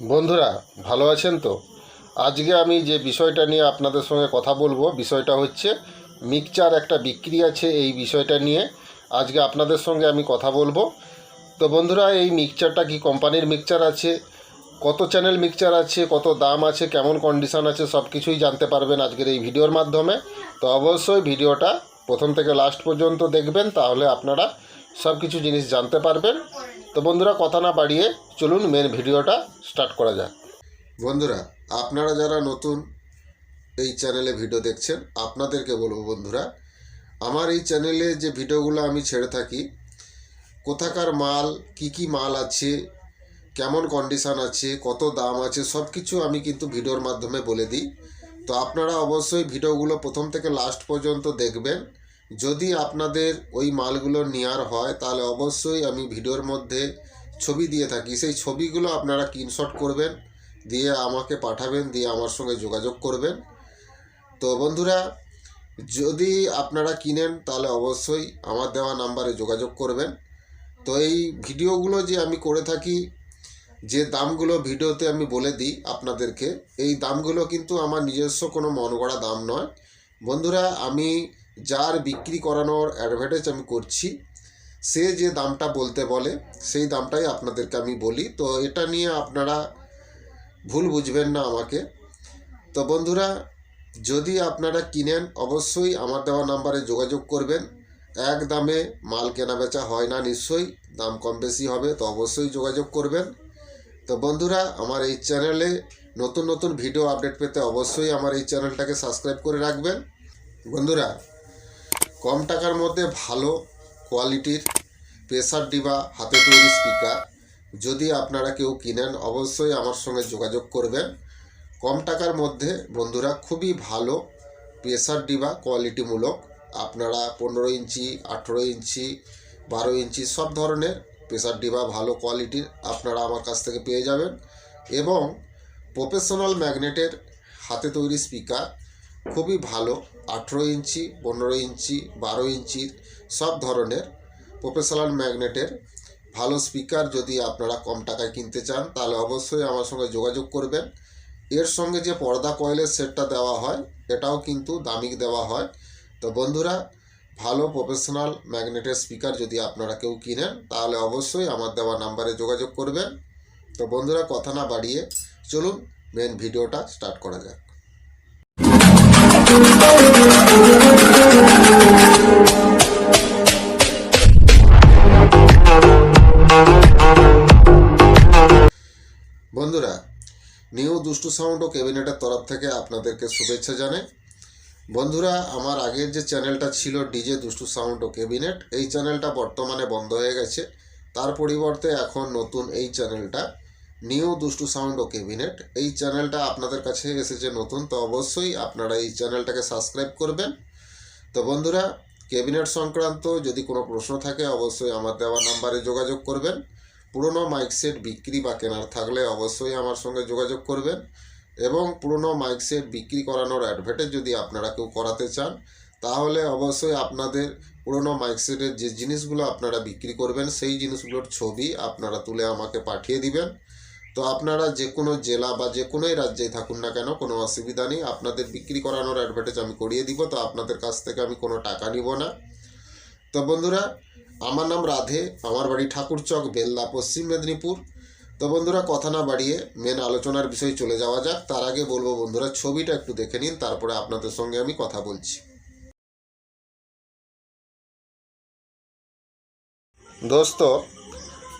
বন্ধুরা, ভালো আছেন তো? আজকে আমি যে বিষয়টা নিয়ে আপনাদের সঙ্গে কথা বলব, বিষয়টা হচ্ছে মিক্সচার একটা বিক্রি আছে এই বিষয়টা নিয়ে। আজকে আপনাদের সঙ্গে আমি কথা বলব। তো বন্ধুরা, এই মিক্সচারটা কি কোম্পানির মিক্সচার আছে? কত চ্যানেল মিক্সচার আছে? কত দাম আছে? কেমন কন্ডিশন আছে? সব কিছুই জানতে পারবেন আজকের এই ভিডিওর মাধ্যমে। তো অবশ্যই ভিডিওটা প্রথম থেকে লাস্ট পর্যন্ত দেখবেন, তাহলে আপনারা সব কিছু জিনিস জানতে পারবেন। তো বন্ধুরা, কথা না বাড়িয়ে চলুন মেন ভিডিওটা স্টার্ট করা যাক। বন্ধুরা, আপনারা যারা নতুন এই চ্যানেলে ভিডিও দেখছেন, আপনাদেরকে বলব বন্ধুরা, আমার এই চ্যানেলে যে ভিডিওগুলো আমি ছেড়ে থাকি, কোথাকার মাল, কি কি মাল আছে, কেমন কন্ডিশন আছে, কত দাম আছে সব কিছু আমি কিন্তু ভিডিওর মাধ্যমে বলে দিই। তো আপনারা অবশ্যই ভিডিওগুলো প্রথম থেকে লাস্ট পর্যন্ত দেখবেন। যদি আপনাদের ওই মালগুলো নেওয়ার হয়, তাহলে অবশ্যই আমি ভিডিওর মধ্যে ছবি দিয়ে থাকি। সেই ছবিগুলো আপনারা স্ক্রিনশট করবেন, দিয়ে আমাকে পাঠাবেন, দিয়ে আমার সঙ্গে যোগাযোগ করবেন। তো বন্ধুরা, যদি আপনারা কিনেন, তাহলে অবশ্যই আমার দেওয়া নাম্বারে যোগাযোগ করবেন। তো এই ভিডিওগুলো যে আমি করে থাকি, যে দামগুলো ভিডিওতে আমি বলে দিই আপনাদেরকে, এই দামগুলো কিন্তু আমার নিজস্ব কোনো মন গড়া দাম নয়। বন্ধুরা, আমি যার বিক্রি করানোর অ্যাডভার্টাইজ আমি করছি, সে যে দামটা বলতে বলে, সেই দামটাই আপনাদেরকে আমি বলি। তো এটা নিয়ে আপনারা ভুল বুঝবেন না আমাকে। তো বন্ধুরা, যদি আপনারা কিনেন, অবশ্যই আমার দেওয়া নাম্বারে যোগাযোগ করবেন। এক দামে মাল কেনা বেচা হয় না নিশ্চয়ই, দাম কম বেশি হবে, তো অবশ্যই যোগাযোগ করবেন। তো বন্ধুরা, আমার এই চ্যানেলে নতুন নতুন ভিডিও আপডেট পেতে অবশ্যই আমার এই চ্যানেলটাকে সাবস্ক্রাইব করে রাখবেন। বন্ধুরা কম টাকার মধ্যে ভালো কোয়ালিটির প্রেসার ডিবা হাতে তৈরি স্পিকার। যদি আপনারা কেউ কিনেন, অবশ্যই আমার সঙ্গে যোগাযোগ করবেন। কম টাকার মধ্যে বন্ধুরা খুবই ভালো প্রেসার ডিবা কোয়ালিটিমূলক আপনারা পনেরো ইঞ্চি, আঠেরো ইঞ্চি, বারো ইঞ্চি সব ধরনের প্রেসার ডিবা ভালো কোয়ালিটির আপনারা আমার কাছ থেকে পেয়ে যাবেন এবং প্রফেশনাল ম্যাগনেটের হাতে তৈরি স্পিকার খুবই ভালো আঠেরো ইঞ্চি, পনেরো ইঞ্চি, বারো ইঞ্চির সব ধরনের প্রফেশনাল ম্যাগনেটের ভালো স্পিকার যদি আপনারা কম টাকায় কিনতে চান, তাহলে অবশ্যই আমার সঙ্গে যোগাযোগ করবেন। এর সঙ্গে যে পর্দা কয়েলের সেটটা দেওয়া হয়, এটাও কিন্তু দামি দেওয়া হয়। তো বন্ধুরা, ভালো প্রফেশনাল ম্যাগনেটের স্পিকার যদি আপনারা কেউ কিনেন, তাহলে অবশ্যই আমার দেওয়া নাম্বারে যোগাযোগ করবেন। তো বন্ধুরা, কথা না বাড়িয়ে চলুন মেন ভিডিওটা স্টার্ট করা যাক। বন্ধুরা, নিউ দুষ্টু সাউন্ড ও ক্যাবিনেটের তরফ থেকে আপনাদেরকে শুভেচ্ছা জানাই। বন্ধুরা, আমার আগের যে চ্যানেলটা ছিল ডিজে দুষ্টু সাউন্ড ও ক্যাবিনেট, এই চ্যানেলটা বর্তমানে বন্ধ হয়ে গেছে। তার পরিবর্তে এখন নতুন এই চ্যানেলটা নিউ দুষ্টু সাউন্ড ও ক্যাবিনেট এই চ্যানেলটা আপনাদের কাছে এসেছে নতুন, তো অবশ্যই আপনারা এই চ্যানেলটাকে সাবস্ক্রাইব করবেন। তো বন্ধুরা, ক্যাবিনেট সংক্রান্ত যদি কোনো প্রশ্ন থাকে, অবশ্যই আমার দেওয়া নাম্বারে যোগাযোগ করবেন। পুরনো মাইক সেট বিক্রি বা কেনার থাকলে অবশ্যই আমার সঙ্গে যোগাযোগ করবেন। এবং পুরনো মাইক সেট বিক্রি করানোর অ্যাডভার্টাইজ যদি আপনারা কেউ করাতে চান, তাহলে অবশ্যই আপনাদের পুরনো মাইক সেটের যে জিনিসগুলো আপনারা বিক্রি করবেন, সেই জিনিসগুলোর ছবি আপনারা তুলে আমাকে পাঠিয়ে দিবেন। তো আপনারা যে কোনো জেলা বা যে কোনোই রাজ্যেই থাকুন না কেন, কোনো অসুবিধা নেই। আপনাদের বিক্রি করানোর অ্যাডভার্টাইজ আমি করিয়ে দিব, তো আপনাদের কাছ থেকে আমি কোনো টাকা নিব না। তো বন্ধুরা, আমার নাম রাধে, আমার বাড়ি ঠাকুরচক বেল্লা, পশ্চিম মেদিনীপুর। তো বন্ধুরা, কথা না বাড়িয়ে মেন আলোচনার বিষয়ে চলে যাওয়া যাক। তার আগে বলব বন্ধুরা, ছবিটা একটু দেখে নিন, তারপরে আপনাদের সঙ্গে আমি কথা বলছি। দোস্ত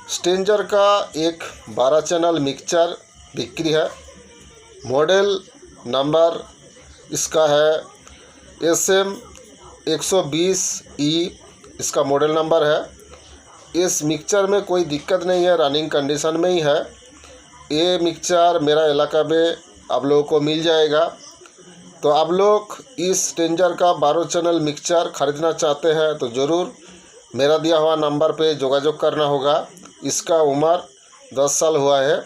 स्टेंजर का एक 12 चैनल मिक्सचर बिक्री है। मॉडल नंबर इसका है एस एम एक सौ बीस ई। इसका मॉडल नंबर है। इस मिक्सचर में कोई दिक्कत नहीं है, रनिंग कंडीशन में ही है। ये मिक्सचर मेरा इलाका में आप लोगों को मिल जाएगा। तो आप लोग इस स्टेंजर का बारह चैनल मिक्सचर ख़रीदना चाहते हैं तो ज़रूर मेरा दिया हुआ नंबर पे जोगाजोग करना होगा। इसका उम्र दस साल हुआ है।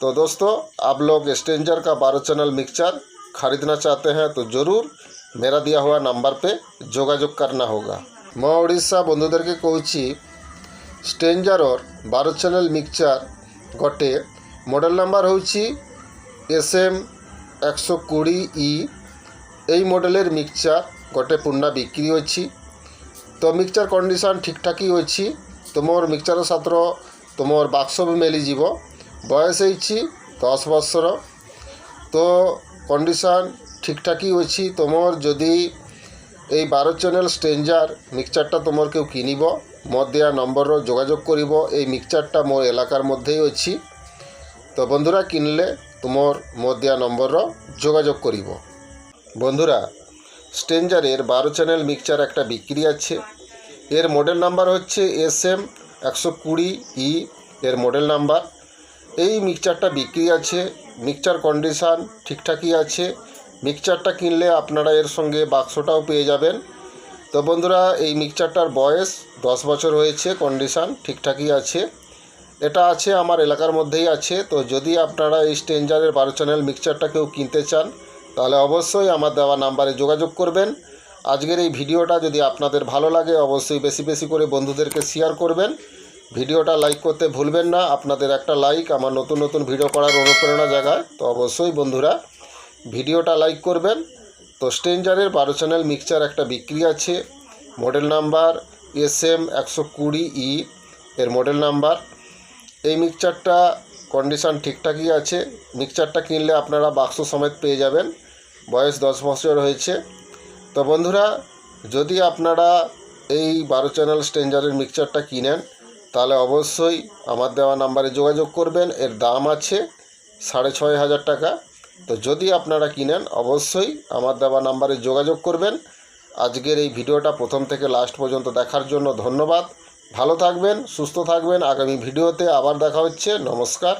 तो दोस्तों, आप लोग स्टेंजर का बारो चैनल मिक्सचर खरीदना चाहते हैं तो ज़रूर मेरा दिया हुआ नंबर पे जोगाजोग करना होगा। मैं उड़ीसा बंधुधर के कहि स्टेंजर और बारह चैनल मिक्सचर गोटे मॉडल नंबर होसएम एक सौ कोड़ी e। इ मडेलर मिक्सचर गोटे पुणा बिक्री अच्छी तो मिक्सचर कंडीशन ठीक ठाक ही अच्छी ତୁମର ମିକ୍ସଚର୍ ସାଥିର ତୁମର ବାକ୍ସ ବି ମିଳିଯିବ ବୟସ ହେଇଛି ଦଶ ବର୍ଷର ତ କଣ୍ଡିସନ୍ ঠিকঠাক ଅଛି ତୁମର ଯଦି এই বারো চ্যানেল স্ট্রেঞ্জার মিক্সচারটা তোমার কেউ কিনিব মত দেওয়া নম্বরর যোগাযোগ করিব এই মিক্সচারটা মোর এলাকার মধ্যেই অছি তো বন্ধুরা কিনলে তোমার মত দেওয়া নম্বরর যোগাযোগ করিব বন্ধুরা স্ট্রেঞ্জারের বারো চ্যানেল মিক্সচার একটা বিক্রি আছে এর মডেল নাম্বার হচ্ছে এস এম একশো কুড়ি ই এর মডেল নাম্বার এই মিক্সচারটা বিক্রি আছে মিক্সচার কন্ডিশান ঠিকঠাকই আছে। মিক্সচারটা কিনলে আপনারা এর সঙ্গে বাক্সটাও পেয়ে যাবেন। তো বন্ধুরা, এই মিক্সচারটার বয়স দশ বছর হয়েছে কন্ডিশান ঠিকঠাকই আছে। এটা আছে আমার এলাকার মধ্যেই আছে। তো যদি আপনারা এই স্টেঞ্জারের বারো চ্যানেল মিক্সচারটা কেউ কিনতে চান, তাহলে অবশ্যই আমার দেওয়া নাম্বারে যোগাযোগ করবেন। আজকের এই ভিডিওটা যদি আপনাদের ভালো লাগে, অবশ্যই বেশি বেশি করে বন্ধুদেরকে শেয়ার করবেন। ভিডিওটা লাইক করতে ভুলবেন না। আপনাদের একটা লাইক আমার নতুন নতুন ভিডিও করার অনুপ্রেরণা জাগায়। তো অবশ্যই বন্ধুরা, ভিডিওটা লাইক করবেন। তো স্ট্রেঞ্জারের বারো চ্যানেল মিক্সচার একটা বিক্রি আছে। মডেল নাম্বার এস এম একশো কুড়ি ই এর মডেল নাম্বার এই মিক্সচারটা কন্ডিশান ঠিকঠাকই আছে। মিক্সচারটা কিনলে আপনারা বাক্স সমেত পেয়ে যাবেন। বয়স দশ বছর হয়েছে। তো বন্ধুরা, যদি আপনারা এই বারো চ্যানেল স্ট্রেঞ্জারের মিক্সচারটা কিনেন, তাহলে অবশ্যই আমার দেওয়া নাম্বারে যোগাযোগ করবেন। এর দাম আছে সাড়ে ছয় হাজার টাকা। তো যদি আপনারা কিনেন, অবশ্যই আমার দেওয়া নাম্বারে যোগাযোগ করবেন। আজকের এই ভিডিওটা প্রথম থেকে লাস্ট পর্যন্ত দেখার জন্য ধন্যবাদ। ভালো থাকবেন, সুস্থ থাকবেন। আগামী ভিডিওতে আবার দেখা হচ্ছে। নমস্কার।